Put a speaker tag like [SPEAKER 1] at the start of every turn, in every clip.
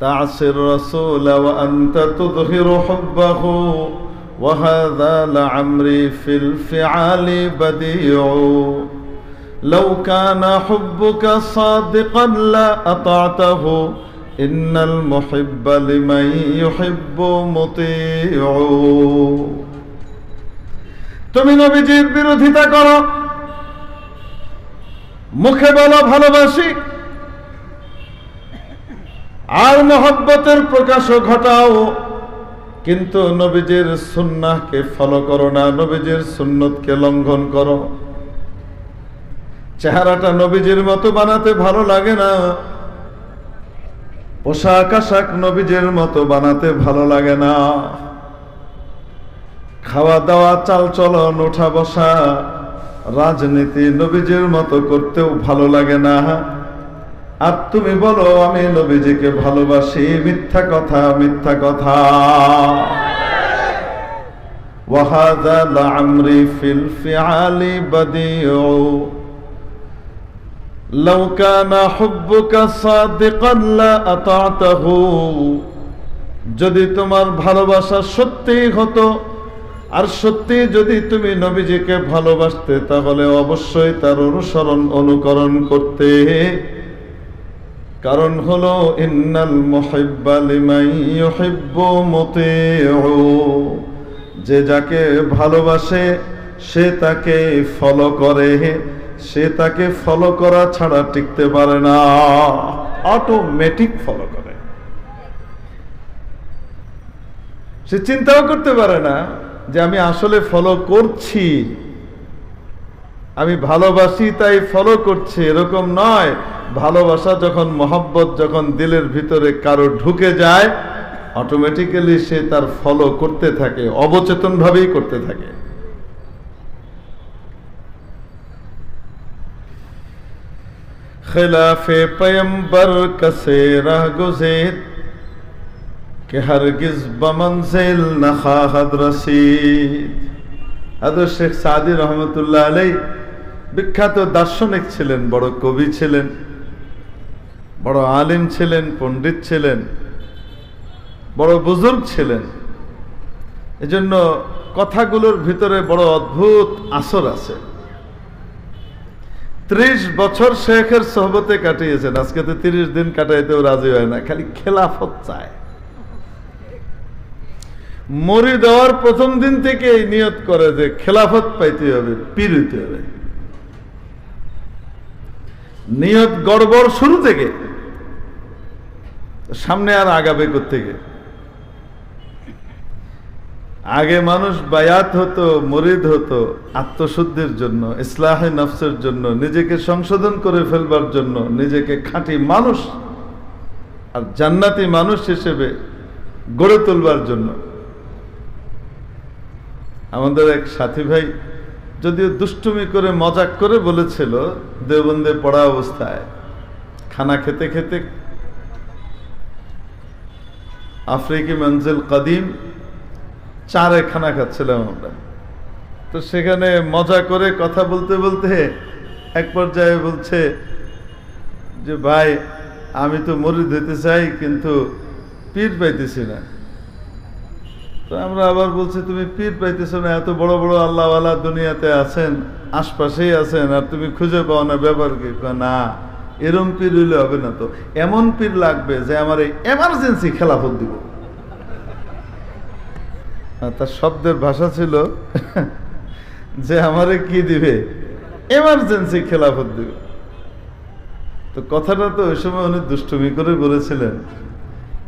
[SPEAKER 1] تعصي الرسول وأنت تظهر حبه وهذا لعمري في الفعال بديع لو كان حبك صادقا لا أطعته إن المحب لمن يحب مطيع তুমি নবীজির বিরোধিতা করো মুখে বলো ভালোবাসি আর মোহব্বতের প্রকাশও ঘটাও কিন্তু নবীজির সুন্নাহকে ফলো করো না, নবীজির সুন্নতকে লঙ্ঘন করো। চেহারাটা নবীজির মতো বানাতে ভালো লাগে না। পোশাক আশাক নবীজের মতো বানাতে ভালো লাগে না। খাওয়া দাওয়া, চাল চলন, ওঠা বসা, রাজনীতি নবীজের মতো করতেও ভালো লাগে না। আর তুমি বলো আমি নবীজিকে ভালোবাসি মিথ্যা কথা মিথ্যা কথা وهذا لعمري في الفعال بديع لو كان حبك صادقا لا أطعته যদি তোমার ভালোবাসা সত্যি হতো আর সত্যি যদি তুমি নবীজিকে ভালোবাসতে তাহলে অবশ্যই তার অনুসরণ অনুকরণ করতে কারণ হলো, ইন্নাল মুতিউ। যে যাকে ভালোবাসে, সে তাকে ফলো করে। সে তাকে ফলো করা ছাড়া টিকতে পারে না। অটোমেটিক ফলো করে। সে চিন্তাও করতে পারে না যে, আমি আসলে ফলো করছি। আমি ভালোবাসি, তাই ফলো করছে। এরকম নয়। ভালোবাসা যখন, মহব্বত যখন দিলের ভিতরে কারও ঢুকে যায় অটোমেটিক্যালি সে তার ফলো করতে থাকে অবচেতন ভাবেই করতে থাকে। خلافِ پیمبر کسے رہ گزید کہ ہرگز بمنزل نخواہد رسید حضرت شیخ سعدی رحمت اللہ علیہ বিখ্যাত দার্শনিক ছিলেন, বড় কবি ছিলেন, বড় আলিম ছিলেন, পণ্ডিত ছিলেন, বড় বুজুর্গ ছিলেন। এজন্য কথাগুলোর ভিতরে বড় অদ্ভুত আসর আছে। ত্রিশ বছর শেখের সহবতে কাটিয়েছেন, আজকে তো তিরিশ দিন কাটাইতেও রাজি হয় না, খালি খেলাফত চায়। মরি দেওয়ার প্রথম দিন থেকে নিয়ত করে যে খেলাফত পাইতে হবে, পীর হইতে হবে। নিয়ত গড়বড় শুরু থেকে, সামনে আর আগাবে থেকে আগে মানুষ বায়াত হতো, মরিদ হতো আত্মশুদ্ধির জন্য, ইসলাহে নফসের জন্য, নিজেকে সংশোধন করে ফেলবার জন্য, নিজেকে খাঁটি মানুষ আর জান্নাতি মানুষ হিসেবে গড়ে তুলবার জন্য। আমাদের এক সাথী ভাই যদিও দুষ্টুমি করে মজাক করে বলেছিল দেবন্দে পড়া অবস্থায়। খানা খেতে খেতে আফ্রিকি মঞ্জিল কদিম চারে খানা খাচ্ছিলাম আমরা। তো সেখানে মজা করে কথা বলতে বলতে এক পর্যায়ে বলছে যে, ভাই, আমি তো মরিদ হইতে চাই, কিন্তু পীর পাইতেছি না। তো আমরা আবার বলছি, তুমি পীর পাইতেছ না, এত বড় বড় আল্লাহওয়ালা দুনিয়াতে আছেন, আশপাশেই আছেন, আর তুমি খুঁজে পাও না ব্যাপার কি? না, এরম পীর হইলে হবে না তো। এমন পীর লাগবে যে আমার এই এমার্জেন্সি খেলাফত দিব। তার শব্দের ভাষা ছিল, যে আমারে কি দিবে? এমার্জেন্সি খেলাফত দিবে। তো কথাটা তো ওই সময় উনি দুষ্টুমি করে বলেছিলেন।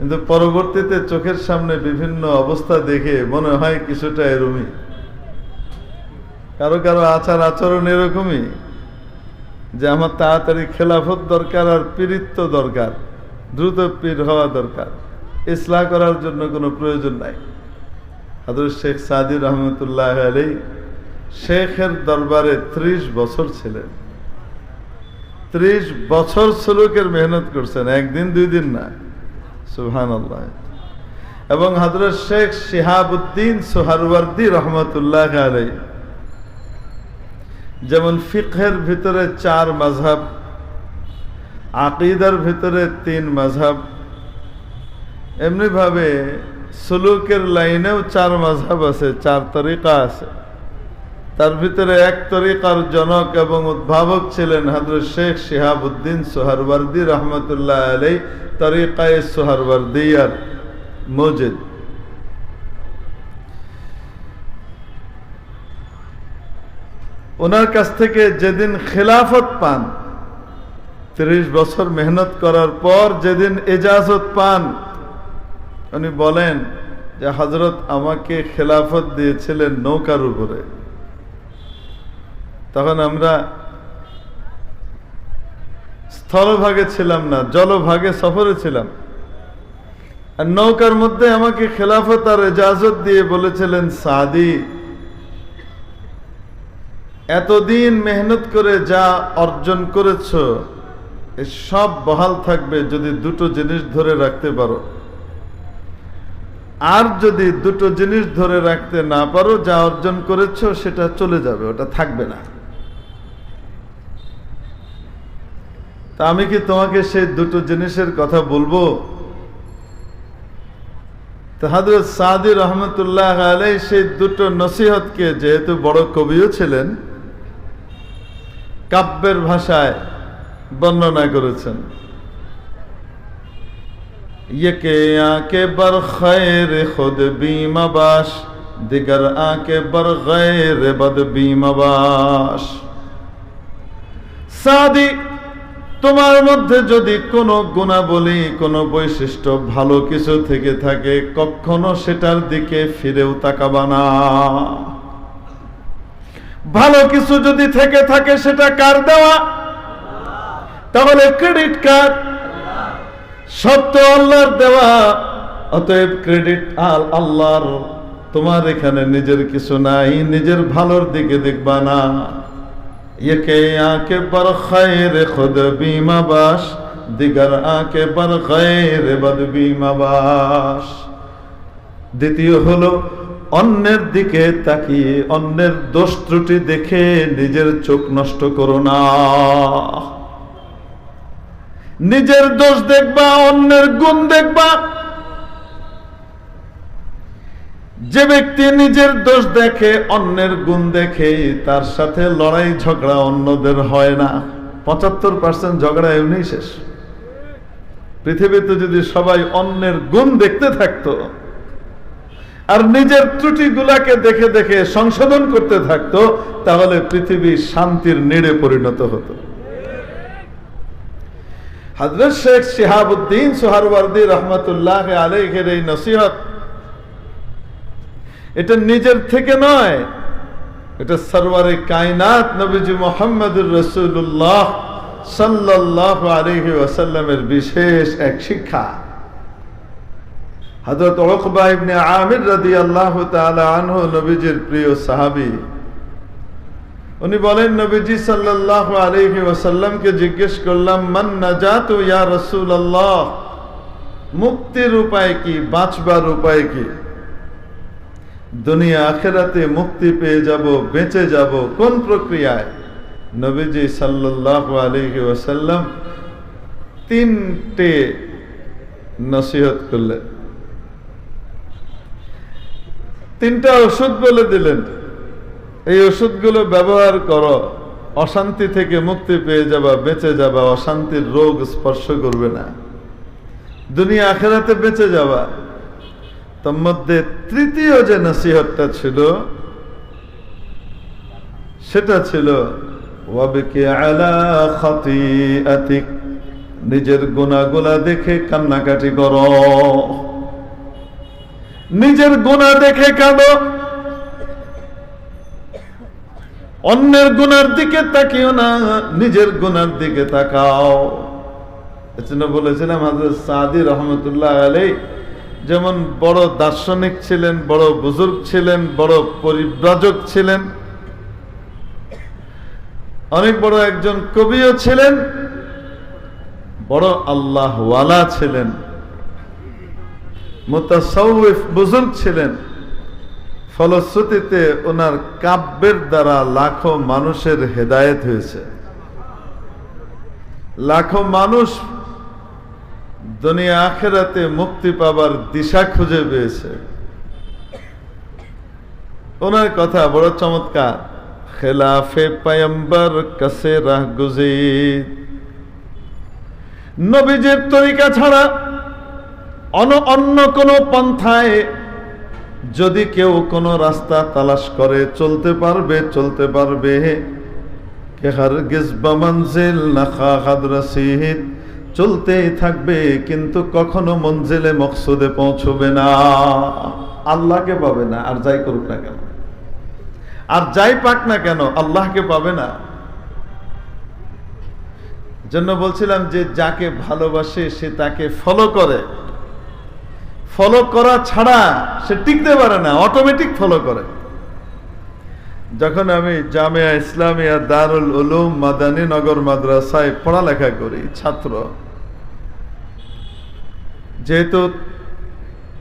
[SPEAKER 1] কিন্তু পরবর্তীতে চোখের সামনে বিভিন্ন অবস্থা দেখে মনে হয় কিছুটা এরমই। কারও কারও আচার আচরণ এরকমই যে আমার তাড়াতাড়ি খেলাফত দরকার আর পীড়িত্ব দরকার, দ্রুত পীর হওয়া দরকার। ইসলাহ করার জন্য কোনো প্রয়োজন নাই। হাজর শেখ সাদি রহমতুল্লাহ আলী শেখের দরবারে ত্রিশ বছর ছিলেন। ত্রিশ বছর সুলুকের মেহনত করছেন, একদিন দুই দিন না। এবং হজরত শেখ শিহাবুদ্দিন সোহারওয়ার্দি রহমতুল্লাহ আলী যেমন ফিকহের ভিতরে চার মাঝহাব আকিদার ভিতরে তিন মাঝহাব এমনিভাবে সুলুকের লাইনেও চার মাঝহাব আছে, চার তরিকা আছে। তার ভিতরে এক তরিকার জনক এবং উদ্ভাবক ছিলেন হাজরত শেখ শিহাবুদ্দিন সোহারওয়ার্দি রহমতুল্লাহ আলাই তরিকায় সোহারওয়ার্দিয়ার মজিদ। ওনার কাছ থেকে যেদিন খেলাফত পান, ত্রিশ বছর মেহনত করার পর যেদিন এজাজত পান, উনি বলেন যে হজরত আমাকে খেলাফত দিয়েছিলেন নৌকার উপরে। তখন আমরা স্থলভাগে ছিলাম না, জলভাগে সফরে ছিলাম। আর নৌকার মধ্যে আমাকে খেলাফত আর এজাজত দিয়ে বলেছিলেন, সাদি, এতদিন মেহনত করে যা অর্জন করেছ সব বহাল থাকবে যদি দুটো জিনিস ধরে রাখতে পারো। আর যদি দুটো জিনিস ধরে রাখতে না পারো, যা অর্জন করেছ সেটা চলে যাবে, ওটা থাকবে না। তা আমি কি তোমাকে সেই দুটো জিনিসের কথা বলব? হাজরত সাদি রহমতুল্লাহ আলাই সেই দুটো নসিহতকে যেহেতু বড় কবিও ছিলেন, কাব্যের ভাষায় বর্ণনা করেছেন। ইয়েকে বর খয়ের খুদ বিমাবাস দিগর আঁকে বর গয়ের বদ বিমাবাস সাদি তোমার মধ্যে যদি কোনো গুণাবলী, কোনো বৈশিষ্ট্য ভালো কিছু থেকে থাকে, কখনো সেটার দিকে ফিরেও তাকাবা না। ভালো কিছু যদি থেকে থাকে সেটা কার দেওয়া? তাহলে ক্রেডিট কার্ড সব তো আল্লাহর দেওয়া। অতএব ক্রেডিট আল আল্লাহর। তোমার এখানে নিজের কিছু নাই, নিজের ভালোর দিকে দেখবা না। একে আকে বর খৈর খুদ বিমাবাস দিগার আকে বর খৈর বদ বিমাবাস দ্বিতীয় হলো, অন্যের দিকে তাকিয়ে, অন্যের দোষ ত্রুটি দেখে নিজের চোখ নষ্ট করো না। নিজের দোষ দেখবা, অন্যের গুণ দেখবা যে ব্যক্তি নিজের দোষ দেখে, অন্যের গুণ দেখে, তার সাথে লড়াই, ঝগড়া অন্যদের হয় না। পঁচাত্তর পার্সেন্ট ঝগড়া এমনি শেষ। পৃথিবীতে যদি সবাই অন্যের গুণ দেখতে থাকতো, আর নিজের ত্রুটিগুলাকে দেখে দেখে সংশোধন করতে থাকতো, তাহলে পৃথিবী শান্তির নেড়ে পরিণত হতো। হজরত শেখ শিহাবুদ্দিন সোহারওয়ার্দি রহমতুল্লাহ আলেখের এই নসিহত এটা নিজের থেকে নয়। এটা সরওয়ারে কায়নাত নবীজি মোহাম্মদুর রসুল্লাহ সাল্লাহ আলহি ওয়াসাল্লামের বিশেষ এক শিক্ষা। হজরত ওকবা ইবনে আমির রাদি আল্লাহ আনহু নবীজির প্রিয় সাহাবী। উনি বলেন, নবীজি সাল্লাহ আলহি ওসাল্লামকে জিজ্ঞেস করলাম, মান নাজাত ইয়া রসুল আল্লাহ মুক্তির উপায় কি? বাঁচবার উপায় কি? দুনিয়া আখেরাতে মুক্তি পেয়ে যাব, বেঁচে যাব, কোন প্রক্রিয়ায়? নবীজি সাল্লাহ আলহি ওসাল্লাম তিনটে নসিহত করলেন। তিনটা ওষুধ বলে দিলেন। এই ওষুধগুলো ব্যবহার করো, অশান্তি থেকে মুক্তি পেয়ে যাবা, বেঁচে যাবা, অশান্তির রোগ স্পর্শ করবে না। দুনিয়া আখেরাতে বেঁচে যাবা। তার মধ্যে তৃতীয় যে নসিহতটা ছিল, সেটা ছিল নিজের গুণাগুলা দেখে কান্নাকাটি করো। নিজের গুণা দেখে কাঁদো। অন্যের গুনার দিকে তাকিও না, নিজের গুনার দিকে তাকাও। বলেছিলাম, হাজরত সাদি রহমতুল্লাহ আলাই যেমন বড় দার্শনিক ছিলেন, বড় বুজুর্গ ছিলেন, বড় পরিব্রাজক ছিলেন, অনেক বড় একজন কবিও ছিলেন, বড় আল্লাহওয়ালা ছিলেন মোতাসৌফ বুজুর্গ ছিলেন। ফলশ্রুতিতে ওনার কাব্যের দ্বারা লাখো মানুষের হেদায়েত হয়েছে। লাখো মানুষ দুনিয়া আখেরাতে মুক্তি পাবার দিশা খুঁজে পেয়েছে। ওনার কথা বড় চমৎকার। খেলাফে পায়ম্বর কাছে রাহ নবীজের তরিকা ছাড়া অন অন্য কোনো পন্থায় যদি কেউ কোনো রাস্তা তালাশ করে, চলতে পারবে চলতে পারবে। কে হারগিজ বা মঞ্জিল না খাদ রসিদ চলতেই থাকবে, কিন্তু কখনো মঞ্জিলে মকসুদে পৌঁছবে না। আল্লাহকে পাবে না, আর যাই করুক না কেন? আর যাই পাক না কেন, আল্লাহকে পাবে না। জন্য বলছিলাম যে, যাকে ভালোবাসে, সে তাকে ফলো করে। ফলো করা ছাড়া সে টিকতে পারে না অটোমেটিক ফলো করে। যখন আমি জামিয়া ইসলামিয়া দারুল উলুম মাদানী নগর মাদ্রাসায় পড়ালেখা করি, ছাত্র। যেহেতু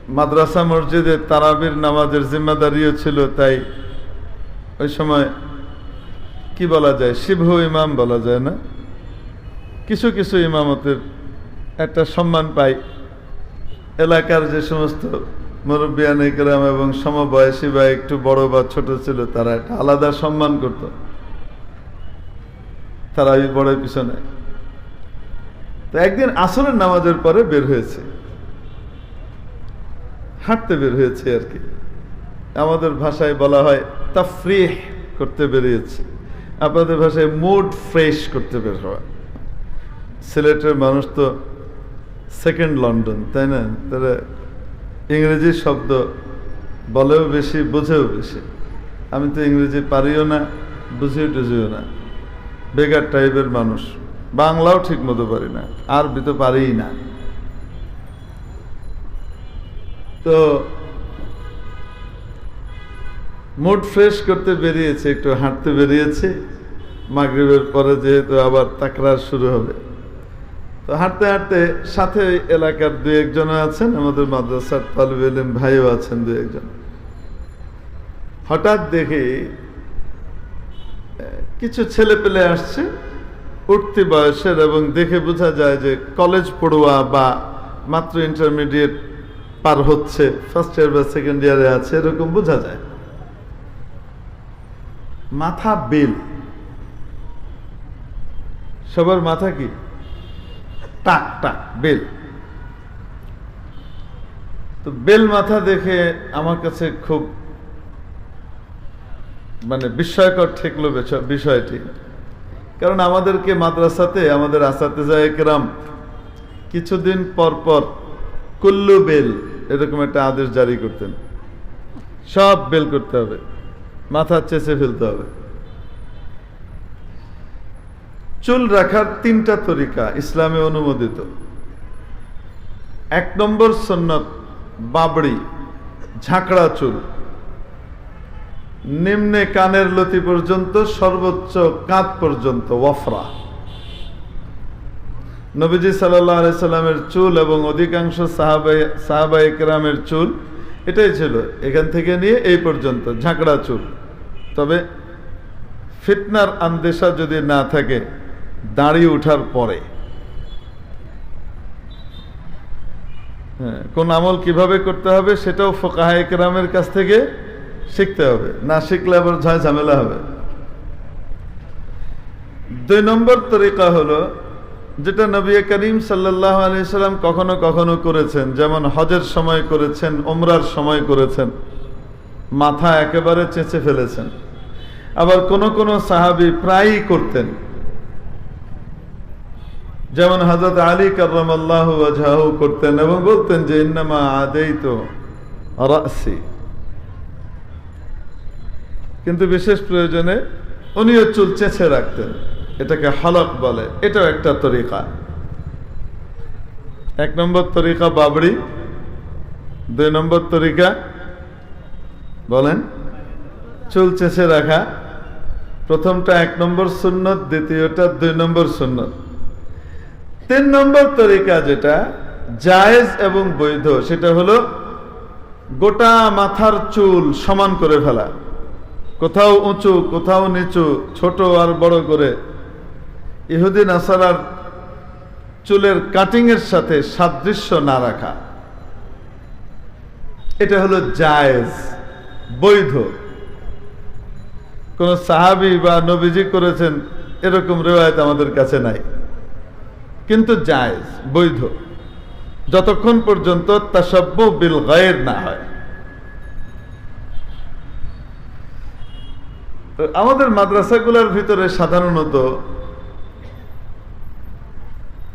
[SPEAKER 1] মাদ্রাসা মসজিদে তারাবির নামাজের জিম্মাদারিও ছিল, তাই ওই সময় কি বলা যায়, শিবহু ইমাম বলা যায় না? কিছু কিছু ইমামতের একটা সম্মান পাই। এলাকার যে সমস্ত মুরব্বিয়ান ইকরাম এবং সমবয়সী বা একটু বড় বা ছোট ছিল, তারা একটা আলাদা সম্মান করত। তারা ওই বড় পিছনে। তো একদিন আসরের নামাজের পরে বের হয়েছে। হাঁটতে বের হয়েছে আর কি। আমাদের ভাষায় বলা হয় তা ফ্রি করতে বেরিয়েছে। আপনাদের ভাষায় মুড ফ্রেশ করতে বের হওয়া। সিলেটের মানুষ তো সেকেন্ড লন্ডন, তাই না? তারা ইংরেজি শব্দ বলেও বেশি, বোঝেও বেশি। আমি তো ইংরেজি পারিও না, বুঝিও টুঝিও না। বেকার টাইপের মানুষ। বাংলাও ঠিক মতো পারি না, আরবি তো পারিই না। তো মুড ফ্রেশ করতে বেরিয়েছে, একটু হাঁটতে বেরিয়েছে। মাগরিবের পরে যেহেতু আবার তাকরার শুরু হবে। তো হাঁটতে হাঁটতে সাথে এলাকার দু একজন আছেন, আমাদের মাদ্রাসার তালব এলিম ভাইও আছেন দু একজন। হঠাৎ দেখি কিছু ছেলে পেলে আসছে, উঠতি বয়সের এবং দেখে বোঝা যায় যে কলেজ পড়ুয়া বা মাত্র ইন্টারমিডিয়েট পার হচ্ছে ফার্স্ট ইয়ার বা সেকেন্ড ইয়ারে আছে, এরকম বোঝা যায়। মাথা বেল। সবার মাথা কি? টাক টাক, বেল। তো বেল মাথা দেখে আমার কাছে খুব মানে বিস্ময়কর ঠেকলো বিষয়টি। কারণ আমাদেরকে মাদ্রাসাতে, আমাদের আসাতে যায় একরাম কিছুদিন পর পর কুল্লু বেল এরকম একটা আদেশ জারি করতেন। সব বেল করতে হবে। মাথা চেঁচে ফেলতে হবে। চুল রাখার তিনটা তরিকা ইসলামে অনুমোদিত। এক নম্বর সন্ন্যত, বাবড়ি, ঝাঁকড়া চুল। নিম্নে কানের লতি পর্যন্ত, সর্বোচ্চ কাঁধ পর্যন্ত, ওয়ফরা। নবীজি সাল্লাহ সাল্লামের চুল এবং অধিকাংশ সাহাবাই একরামের চুল, এটাই ছিল এখান থেকে নিয়ে এই পর্যন্ত, ঝাঁকড়া চুল। তবে ফিটনার আন্দেশা যদি না থাকে দাঁড়িয়ে ওঠার পরে। হ্যাঁ কোন আমল কীভাবে করতে হবে সেটাও কেরামের কাছ থেকে শিখতে হবে। না শিখলে আবার ঝয় ঝামেলা হবে। দুই নম্বর তরিকা হলো, যেটা নবী করিম সাল্লাহ আলিয়াল্লাম কখনো কখনো করেছেন, যেমন হজের সময় করেছেন ওমরার সময় করেছেন, মাথা একেবারে চেঁচে ফেলেছেন। আবার কোন কোন সাহাবি প্রায়ই করতেন। যেমন হজরত আলী কার্লাহ করতেন এবং বলতেন যে, ইন্নামা আদেই তো কিন্তু বিশেষ প্রয়োজনে উনিও চুল চেঁচে রাখতেন। এটাকে হলক বলে। এটাও একটা তরিকা। এক নম্বর তরিকা বাবড়ি দুই নম্বর তরিকা বলেন, চুল চেঁচে রাখা। প্রথমটা এক নম্বর সুন্নত, দ্বিতীয়টা দুই নম্বর সুন্নত। তিন নম্বর তরিকা যেটা, জায়েজ এবং বৈধ, সেটা হলো গোটা মাথার চুল সমান করে ফেলা। কোথাও উঁচু, কোথাও নিচু, ছোট আর বড় করে। ইহুদিন আসারার চুলের কাটিং এর সাথে সাদৃশ্য না রাখা। এটা হলো জায়েজ, বৈধ। কোন সাহাবি বা নবীজি করেছেন, এরকম রেওয়ায়ত আমাদের কাছে নাই। কিন্তু জায়েজ, বৈধ। যতক্ষণ পর্যন্ত তাসব্য বিল গায়ের না হয়। আমাদের মাদ্রাসাগুলোর ভিতরে সাধারণত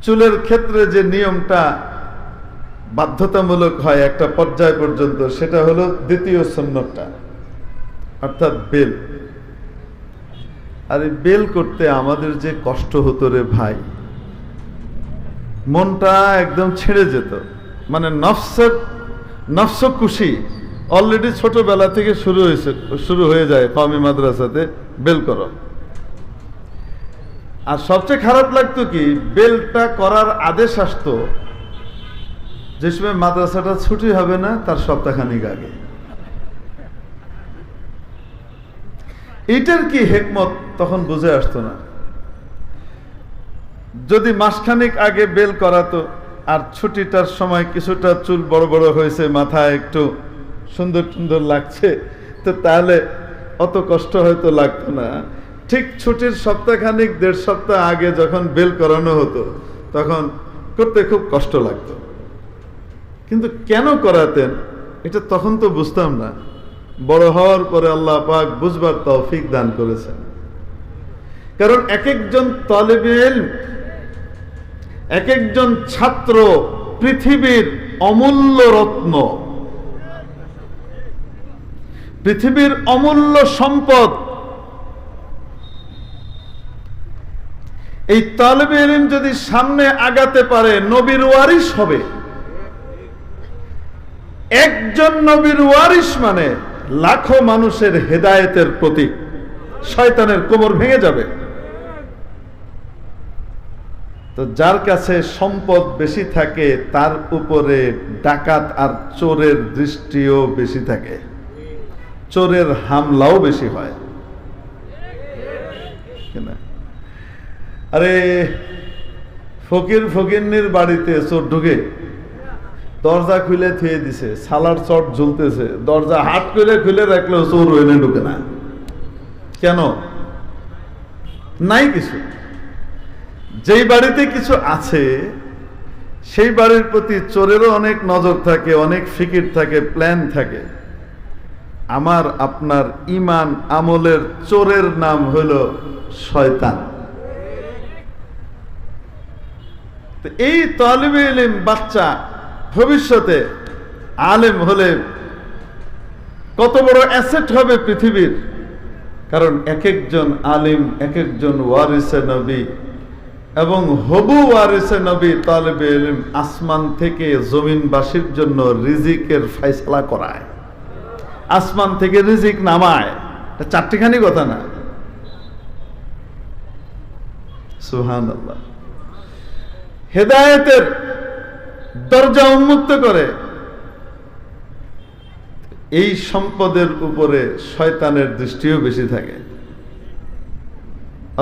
[SPEAKER 1] চুলের ক্ষেত্রে যে নিয়মটা বাধ্যতামূলক হয় একটা পর্যায় পর্যন্ত, সেটা হলো দ্বিতীয় সন্ন্যতটা অর্থাৎ বেল। আর এই বেল করতে আমাদের যে কষ্ট হতো রে ভাই মনটা একদম ছেড়ে যেত। মানে নফসের নফস খুশি অলরেডি ছোটবেলা থেকে শুরু হয়েছে, শুরু হয়ে যায় কমি মাদ্রাসাতে, বেল করো। আর সবচেয়ে খারাপ লাগতো কি, বেলটা করার আদেশ আসতো যে সময় মাদ্রাসাটা ছুটি হবে না, তার সপ্তাহখানিক আগে। এইটার কি হেকমত তখন বুঝে আসতো না। যদি মাসখানিক আগে বেল করাতো, আর ছুটিটার সময় কিছুটা চুল বড় বড় হয়েছে, মাথায় একটু সুন্দর সুন্দর লাগছে, তো তাহলে অত কষ্ট হয়তো লাগতো না। ঠিক ছুটির সপ্তাহখানিক, দেড় সপ্তাহ আগে যখন বেল করানো হতো, তখন করতে খুব কষ্ট লাগতো। কিন্তু কেন করাতেন, এটা তখন তো বুঝতাম না। বড় হওয়ার পরে আল্লাহ পাক বুঝবার তৌফিক দান করেছেন। কারণ এক একজন তলেবেল এক একজন ছাত্র পৃথিবীর অমূল্য রত্ন। পৃথিবীর অমূল্য সম্পদ। এই তালেবে ইলম যদি সামনে আগাতে পারে, নবীর ওয়ারিস হবে। একজন নবীর ওয়ারিস মানে লাখো মানুষের হেদায়েতের প্রতীক। শয়তানের কোমর ভেঙে যাবে। তো যার কাছে সম্পদ বেশি থাকে, তার উপরে ডাকাত আর চোরের দৃষ্টিও বেশি থাকে। চোরের হামলাও বেশি হয়। আরে, ফকির ফকিরনির বাড়িতে চোর ঢুকে দরজা খুলে থুয়ে দিছে সালার চট ঝুলতেছে দরজা হাত খুলে খুলে রাখলেও চোর ওইনে ঢুকে না। কেন? নাই কিছু। যেই বাড়িতে কিছু আছে, সেই বাড়ির প্রতি চোরেরও অনেক নজর থাকে, অনেক ফিকির থাকে, প্ল্যান থাকে। আমার, আপনার ইমান আমলের চোরের নাম হলো শয়তান। এই তলিবে ইলিম বাচ্চা ভবিষ্যতে আলেম হলে কত বড় অ্যাসেট হবে পৃথিবীর। কারণ এক একজন আলিম এক একজন ওয়ারিসে নবী এবং হবু ওয়ারিসে নবী তালেবে আসমান থেকে জমিনবাসীর জন্য রিজিকের ফাইসলা করায়। আসমান থেকে রিজিক নামায়। চারটিখানি কথা না। আল্লাহ হেদায়েতের দরজা উন্মুক্ত করে। এই সম্পদের উপরে শয়তানের দৃষ্টিও বেশি থাকে।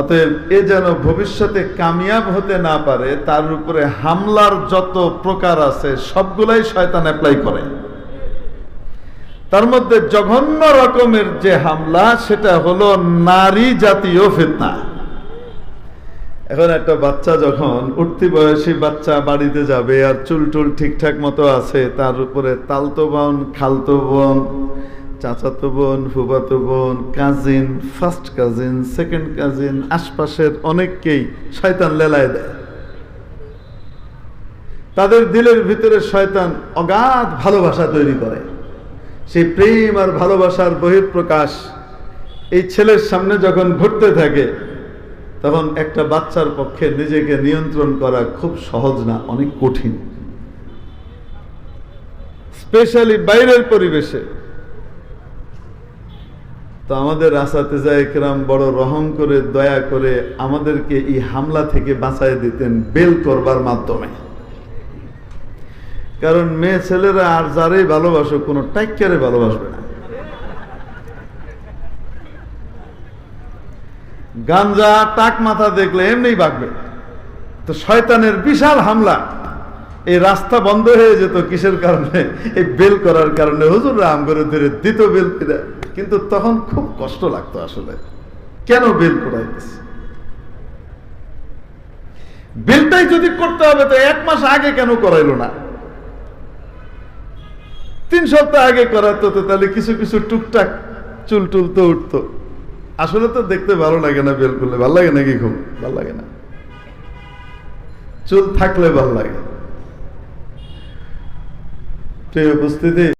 [SPEAKER 1] অতএব এ যেন ভবিষ্যতে কামিয়াব হতে না পারে, তার উপরে হামলার যত প্রকার আছে, সবগুলাই শয়তান অ্যাপ্লাই করে। তার মধ্যে জঘন্য রকমের যে হামলা, সেটা হলো নারী জাতীয় ফিতনা। এখন একটা বাচ্চা যখন উঠতি বয়সী বাচ্চা বাড়িতে যাবে আর চুল টুল ঠিকঠাক মতো আছে, তার উপরে তালতো বন, খালতো বোন চাচাতো বোন ফুবাতো বোন cousin first cousin second cousin আশপাশের অনেককেই শয়তান লেলায় দেয়। তাদের দিলের ভিতরে শয়তান অগাধ ভালোবাসা তৈরি করে। সেই প্রেম আর ভালোবাসার বহিঃপ্রকাশ এই ছেলের সামনে যখন ঘটতে থাকে, তখন একটা বাচ্চার পক্ষে নিজেকে নিয়ন্ত্রণ করা খুব সহজ না, অনেক কঠিন। স্পেশালি বাইরের পরিবেশে তো আমাদের আসাতেজা একরাম বড় রহম করে, দয়া করে আমাদেরকে এই হামলা থেকে বাঁচাই দিতেন বেল করবার মাধ্যমে। কারণ মেয়ে ছেলেরা আর যারাই ভালোবাসো কোনো টাইকারে ভালোবাসবে না। গাঞ্জা টাক মাথা দেখলে এমনি বাঁকবে তো শয়তানের বিশাল হামলা। এই রাস্তা বন্ধ হয়ে যেত কিসের কারণে? এই বেল করার কারণে। হুজুর রাম করে ধরে দিত বেল করে কিন্তু তখন খুব কষ্ট লাগতো আসলে। কেন বেল করাইতেছে বেলটাই যদি করতে হবে, তো এক মাস আগে কেন করাইলো না? তিন সপ্তাহ আগে করাতো তো তাহলে কিছু কিছু টুকটাক চুল টুল তো উঠতো। আসলে তো দেখতে ভালো লাগে না বেল করলে। ভালো লাগে নাকি খুব ভালো লাগে না। চুল থাকলে ভালো লাগে। উপস্থিতি